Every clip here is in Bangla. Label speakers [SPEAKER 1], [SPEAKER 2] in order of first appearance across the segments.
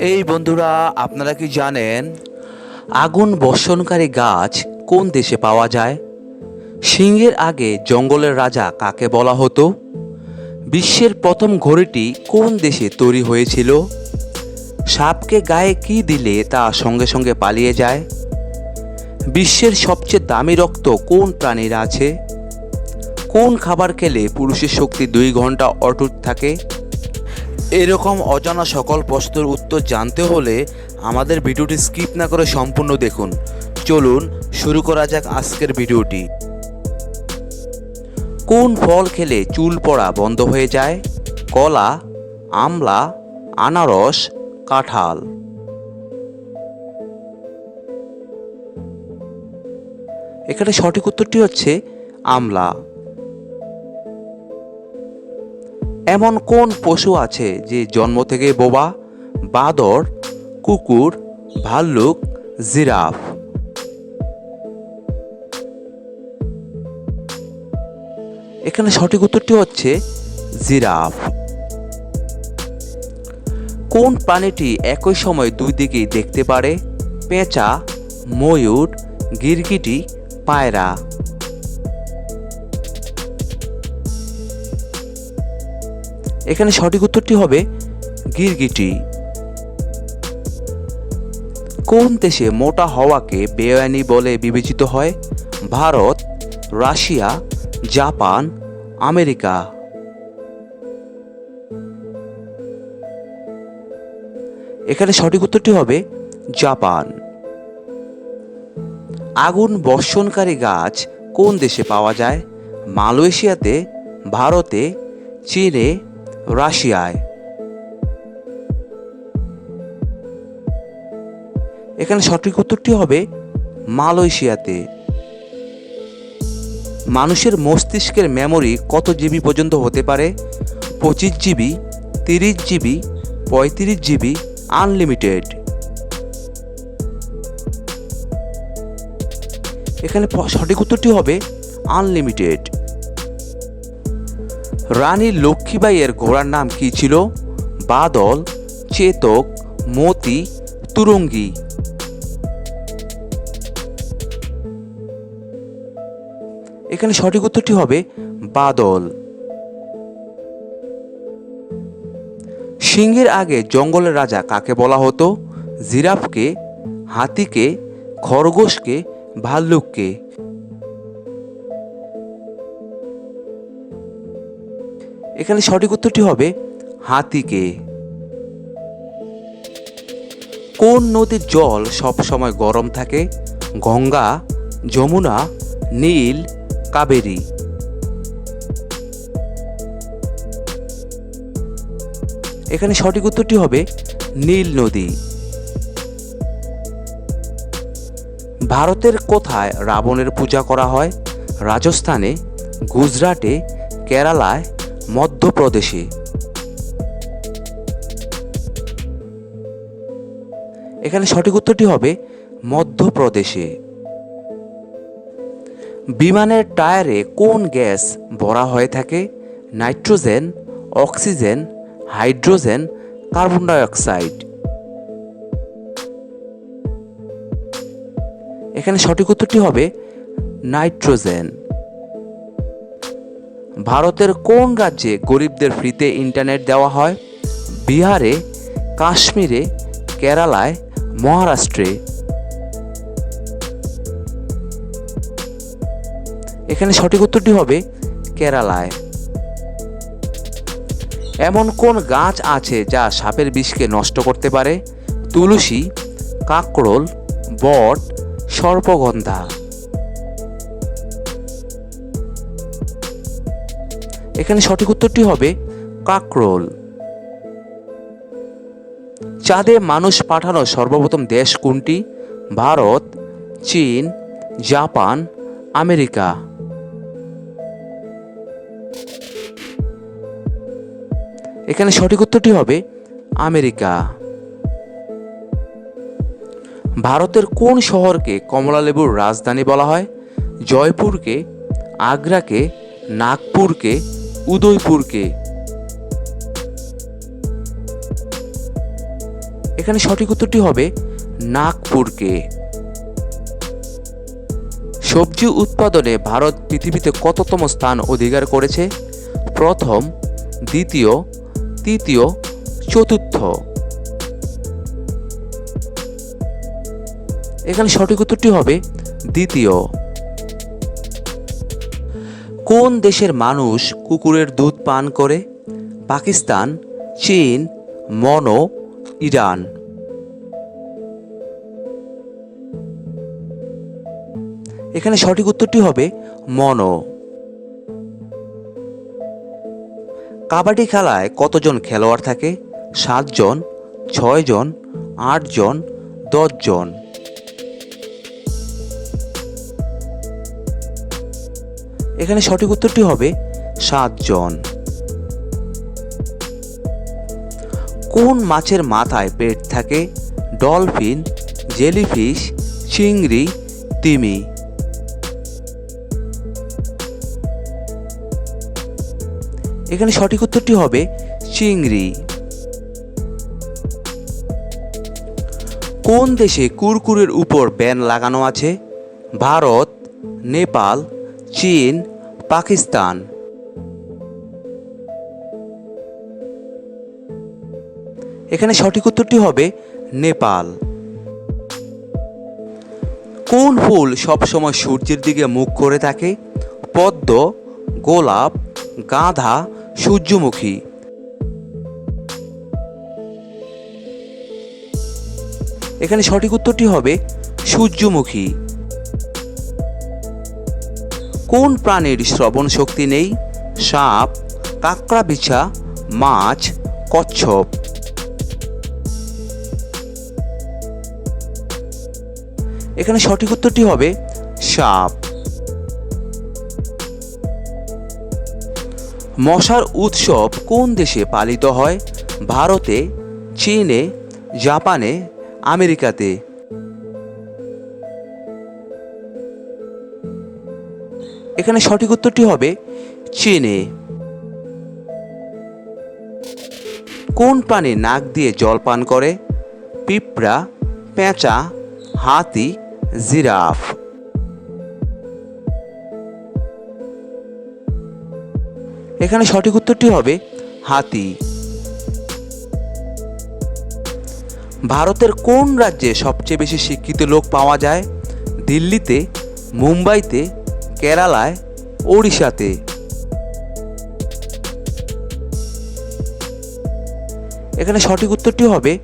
[SPEAKER 1] এই বন্ধুরা, আপনারা কি জানেন আগুন বর্ষণকারী গাছ কোন দেশে পাওয়া যায়? সিংহের আগে জঙ্গলের রাজা কাকে বলা হতো? বিশ্বের প্রথম ঘড়িটি কোন দেশে তৈরি হয়েছিল? সাপকে গায়ে কি দিলে তা সঙ্গে সঙ্গে পালিয়ে যায়? বিশ্বের সবচেয়ে দামি রক্ত কোন প্রাণীর আছে? কোন খাবার খেলে পুরুষের শক্তি দুই ঘণ্টা অটুট থাকে? এরকম অজানা সকল প্রশ্নের উত্তর জানতে হলে আমাদের ভিডিওটি স্কিপ না করে সম্পূর্ণ দেখুন। চলুন শুরু করা যাক আজকের ভিডিওটি। কোন ফল খেলে চুল পড়া বন্ধ হয়ে যায়? কলা, আমলা, আনারস, কাঁঠাল। এখানে সঠিক উত্তরটি হচ্ছে আমলা। এমন কোন পশু আছে যে জন্ম থেকে বোবা, বাদর, কুকুর, ভাল্লুক, জিরাফ? এখানে সঠিক উত্তরটি হচ্ছে জিরাফ। কোন প্রাণীটি একই সময় দুই দিকেই দেখতে পারে? পেঁচা, ময়ূর, গিরগিটি, পায়রা। এখানে সঠিক উত্তরটি হবে গিরগিটি। কোন দেশে মোটা হওয়াকে বেআইনি বলে বিবেচিত হয়? Bharat, Russia, Japan, America. এখানে সঠিক উত্তরটি হবে জাপান। আগুন বর্ষণকারী গাছ কোন দেশে পাওয়া যায়? মালয়েশিয়াতে, ভারতে, চীনে রাশিয়ায়। এখানে সঠিক উত্তরটি হবে মালয়েশিয়াতে। মানুষের মস্তিষ্কের মেমোরি কত জিবি পর্যন্ত হতে পারে? পঁচিশ জিবি, তিরিশ জিবি, পঁয়ত্রিশ জিবি, আনলিমিটেড। এখানে সঠিক উত্তরটি হবে আনলিমিটেড। রানী লক্ষ্মীবাইয়ের ঘোড়ার নাম কি ছিল? বাদল, চেতক, মতি, তুরঙ্গি। এখানে সঠিক উত্তরটি হবে বাদল। সিংহের আগে জঙ্গলের রাজা কাকে বলা হতো? জিরাফকে, হাতিকে, খরগোশকে, ভাল্লুককে। এখানে সঠিক উত্তরটি হবে হাতিকে। কোন নদীর জল সব সময় গরম থাকে? গঙ্গা, যমুনা, নীল, কাবেরী। এখানে সঠিক উত্তরটি হবে নীল নদী। ভারতের কোথায় রাবণের পূজা করা হয়? রাজস্থানে, গুজরাটে, কেরালায় মধ্যপ্রদেশে। এখানে সঠিক উত্তরটি হবে মধ্যপ্রদেশে। বিমানের টায়ারে কোন গ্যাস ভরা হয়ে থাকে? Nitrogen, oxygen, hydrogen, carbon dioxide. এখানে সঠিক উত্তরটি হবে নাইট্রোজেন। ভারতের কোন রাজ্যে গরিবদের ফ্রিতে ইন্টারনেট দেওয়া হয়? বিহারে, কাশ্মীরে, কেরালায়, মহারাষ্ট্রে। এখানে সঠিক উত্তরটি হবে কেরালায়। এমন কোন গাছ আছে যা সাপের বিষকে নষ্ট করতে পারে? তুলসী, কাকরোল, বট, সর্পগন্ধা। এখানে সঠিক উত্তরটি হবে কাকরোল। চাঁদে মানুষ পাঠানো সর্বপ্রথম দেশ কোনটি? ভারত, চীন, জাপান, আমেরিকা। এখানে সঠিক উত্তরটি হবে আমেরিকা। ভারতের কোন শহরকে কমলালেবুর রাজধানী বলা হয়? জয়পুরকে, আগ্রাকে, নাগপুরকে উদয়পুরকে। এখানে সঠিক উত্তরটি হবে নাগপুরকে। সবজি উৎপাদনে ভারত পৃথিবীতে কততম স্থান অধিকার করেছে? প্রথম, দ্বিতীয়, তৃতীয়, চতুর্থ। এখানে সঠিক উত্তরটি হবে দ্বিতীয়। কোন দেশের মানুষ কুকুরের দুধ পান করে? পাকিস্তান, চীন, মনো, ইরান। এখানে সঠিক উত্তরটি হবে মনো। কাবাডি খেলায় কতজন খেলোয়াড় থাকে? সাতজন, ছয়জন, আটজন, দশজন। এখানে সঠিক উত্তরটি হবে সাতজন। কোন মাছের মাথায় পেট থাকে? ডলফিন, জেলিফিশ, চিংড়ি, তিমি। এখানে সঠিক উত্তরটি হবে চিংড়ি। কোন দেশে কুরকুরের উপর ব্যান লাগানো আছে? ভারত, নেপাল চীন, পাকিস্তান। এখানে সঠিক উত্তরটি হবে নেপাল। কোন ফুল সবসময় সূর্যের দিকে মুখ করে থাকে? পদ্ম, গোলাপ, গাঁধা, সূর্যমুখী। এখানে সঠিক উত্তরটি হবে সূর্যমুখী। কোন প্রাণীর শ্রবণ শক্তি নেই? সাপ, কাঁকড়া বিছা, মাছ, কচ্ছপ। এখানে সঠিক উত্তরটি হবে সাপ। মশার উৎসব কোন দেশে পালিত হয়? ভারতে, চীনে, জাপানে, আমেরিকাতে। এখানে সঠিক উত্তরটি হবে চেনে। কোন প্রাণী নাক দিয়ে জল পান করে? পিঁপড়া, পেঁচা, হাতি, জিরাফ। এখানে সঠিক উত্তরটি হবে হাতি। ভারতের কোন রাজ্যে সবচেয়ে বেশি শিক্ষিত লোক পাওয়া যায়? দিল্লিতে, মুম্বাইতে কেরালায়, ওড়িশাতে। এখানে সঠিক উত্তরটি হবে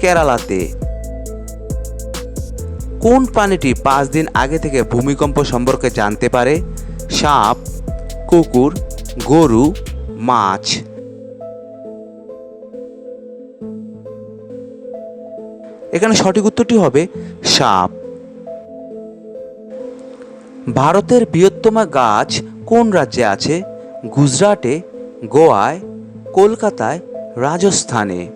[SPEAKER 1] কেরালাতে। কোন প্রাণীটি পাঁচ দিন আগে থেকে ভূমিকম্প সম্পর্কে জানতে পারে? সাপ, কুকুর, গরু, মাছ। এখানে সঠিক উত্তরটি হবে সাপ। ভারতের বৃহত্তম গাছ কোন রাজ্যে আছে? গুজরাটে, গোয়ায়, কলকাতায়, রাজস্থানে।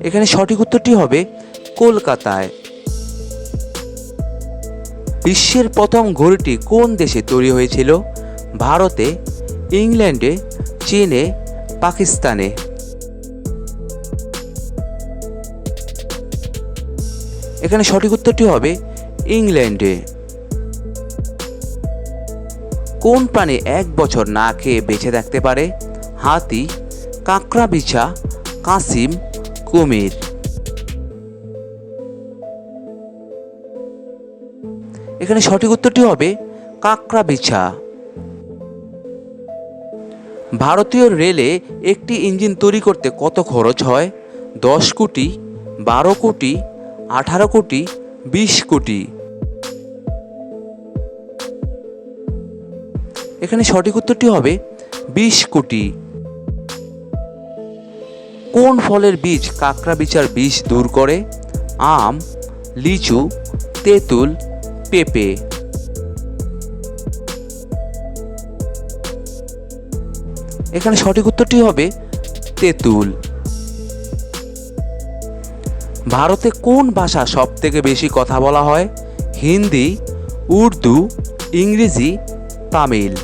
[SPEAKER 1] এখানে সঠিক উত্তরটি হবে কলকাতায়। বিশ্বের প্রথম ঘড়িটি কোন দেশে তৈরি হয়েছিল? ভারতে, ইংল্যান্ডে, চীনে, পাকিস্তানে। এখানে সঠিক উত্তরটি হবে ইংল্যান্ডে। কোন প্রাণী এক বছর না খেয়ে বেঁচে থাকতে পারে? হাতি, কাঁকড়া বিছা, কাসিম, কুমির। এখানে সঠিক উত্তরটি হবে কাঁকড়া বিছা। ভারতীয় রেলে একটি ইঞ্জিন তৈরি করতে কত খরচ হয়? দশ কোটি, বারো কোটি আঠারো কোটি, বিশ কোটি। এখানে সঠিক উত্তরটি হবে বিশ কোটি। কোন ফলের বীজ কাঁকড়া বিচার বিষ দূর করে? আম, লিচু, তেঁতুল, পেঁপে। এখানে সঠিক উত্তরটি হবে তেঁতুল। ভারতে কোন ভাষা সব থেকে বেশি কথা বলা হয়? হিন্দি, উর্দু, ইংরেজি, তামিল।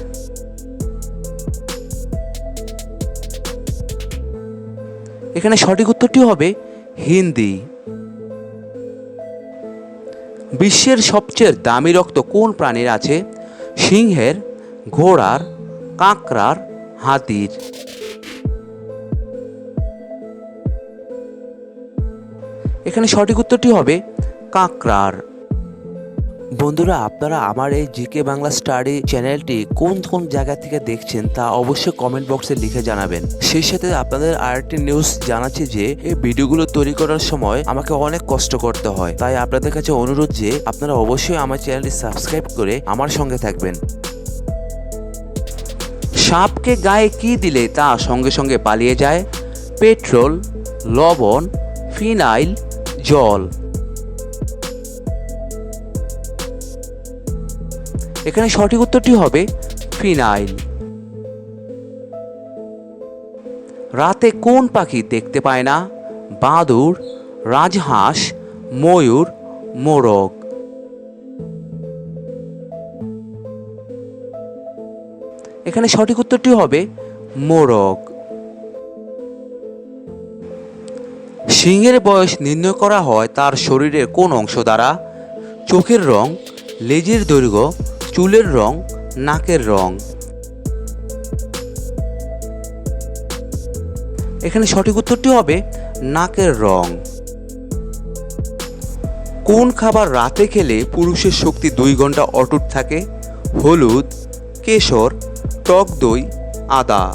[SPEAKER 1] এখানে সঠিক উত্তরটি হবে হিন্দি। বিশ্বের সবচেয়ে দামি রক্ত কোন প্রাণীর আছে? সিংহের, ঘোড়ার, কাঁকড়ার, হাতির। এখানে সঠিক উত্তরটি হবে কাঁকড়ার। বন্ধুরা আপনারা আমার এই জিকে বাংলা স্টাডি চ্যানেলটি কোন কোন জায়গা থেকে দেখছেন তা অবশ্যই কমেন্ট বক্সে লিখে জানাবেন। সেই সাথে আপনাদের আরেকটি নিউজ জানাচ্ছি যে এই ভিডিওগুলো তৈরি করার সময় আমাকে অনেক কষ্ট করতে হয়। তাই আপনাদের কাছে অনুরোধ যে আপনারা অবশ্যই আমার চ্যানেলটি সাবস্ক্রাইব করে আমার সঙ্গে থাকবেন। সাপকে গায়ে কি দিলে তা সঙ্গে সঙ্গে পালিয়ে যায়? পেট্রোল লবণ ফিনাইল জল। এখানে সঠিক উত্তরটি হবে ফিনাইল। রাতে কোন পাখি দেখতে পায় না? বাদুর রাজহাঁস, ময়ূর, মোরগ। এখানে সঠিক উত্তরটি হবে মোরগ। সিংহের বয়স নির্ণয় করা হয় তার শরীরের কোন অংশ দ্বারা? চোখের রং, লেজের দৈর্ঘ্য, চুলের রং, নাকের রং। এখানে সঠিক উত্তরটি হবে নাকের রং। কোন খাবার রাতে খেলে পুরুষের শক্তি দুই ঘণ্টা অটুট থাকে? হলুদ, কেশর, টক দই, আদা।